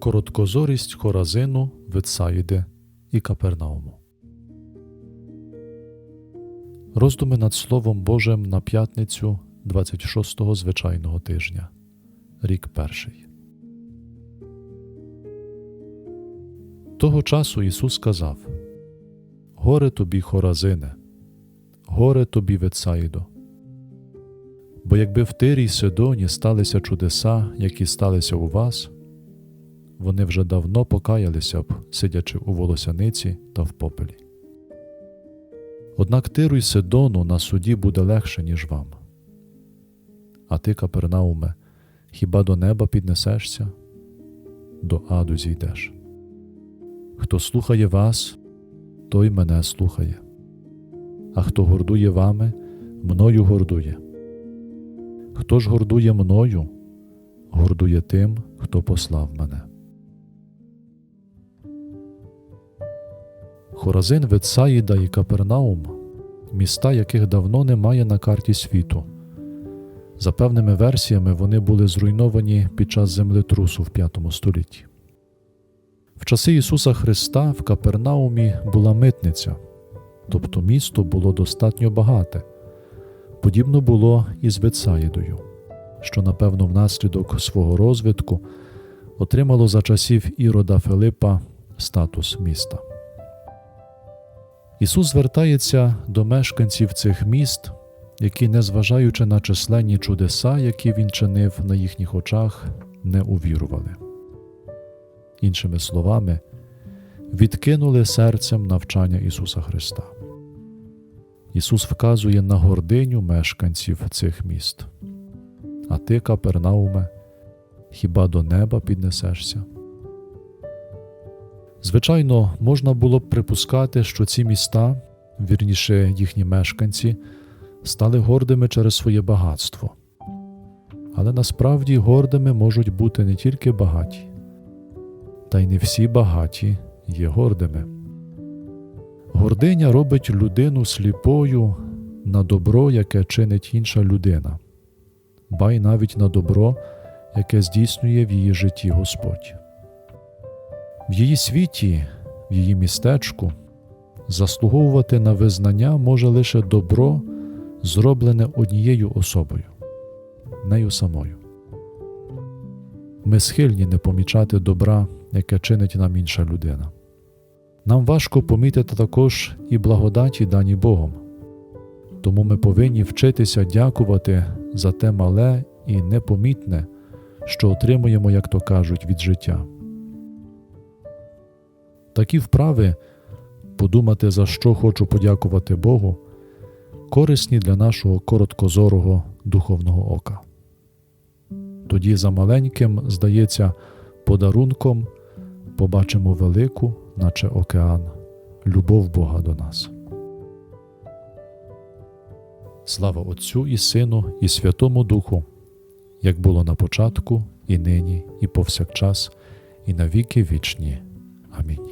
Короткозорість Хоразину, Витсаїди і Капернауму. Роздуми над Словом Божим на п'ятницю 26-го звичайного тижня. Рік перший. Того часу Ісус сказав: Горе тобі, Хоразине, горе тобі, Витсаїдо. Бо якби в Тирі й Сидоні сталися чудеса, які сталися у вас, вони вже давно покаялися б, сидячи у волосяниці та в попелі. Однак Тиру й Сидону на суді буде легше, ніж вам. А ти, Капернауме, хіба до неба піднесешся? До аду зійдеш. Хто слухає вас, той мене слухає, а хто гордує вами, мною гордує. Хто ж гордує мною, гордує тим, хто послав мене. Хоразин, Ветсаїда і Капернаум міста, яких давно немає на карті світу. За певними версіями, вони були зруйновані під час землетрусу в V столітті. В часи Ісуса Христа в Капернаумі була митниця, тобто місто було достатньо багате. Подібно було і з Ветсаїдою, що, напевно, внаслідок свого розвитку отримало за часів Ірода Филипа статус міста. Ісус звертається до мешканців цих міст, які, незважаючи на численні чудеса, які він чинив на їхніх очах, не увірували. Іншими словами, відкинули серцем навчання Ісуса Христа. Ісус вказує на гординю мешканців цих міст. А ти, Капернауме, хіба до неба піднесешся? Звичайно, можна було б припускати, що ці міста, вірніше їхні мешканці, стали гордими через своє багатство. Але насправді гордими можуть бути не тільки багаті, та й не всі багаті є гордими. Гординя робить людину сліпою на добро, яке чинить інша людина, ба й навіть на добро, яке здійснює в її житті Господь. В її світі, в її містечку заслуговувати на визнання може лише добро, зроблене однією особою, нею самою. Ми схильні не помічати добра, яке чинить нам інша людина. Нам важко помітити також і благодаті дані Богом, тому ми повинні вчитися дякувати за те мале і непомітне, що отримуємо, як то кажуть, від життя. Такі вправи подумати, за що хочу подякувати Богу, корисні для нашого короткозорого духовного ока. Тоді за маленьким, здається, подарунком побачимо велику, наче океан, любов Бога до нас. Слава Отцю і Сину, і Святому Духу, як було на початку, і нині, і повсякчас, і на віки вічні. Амінь.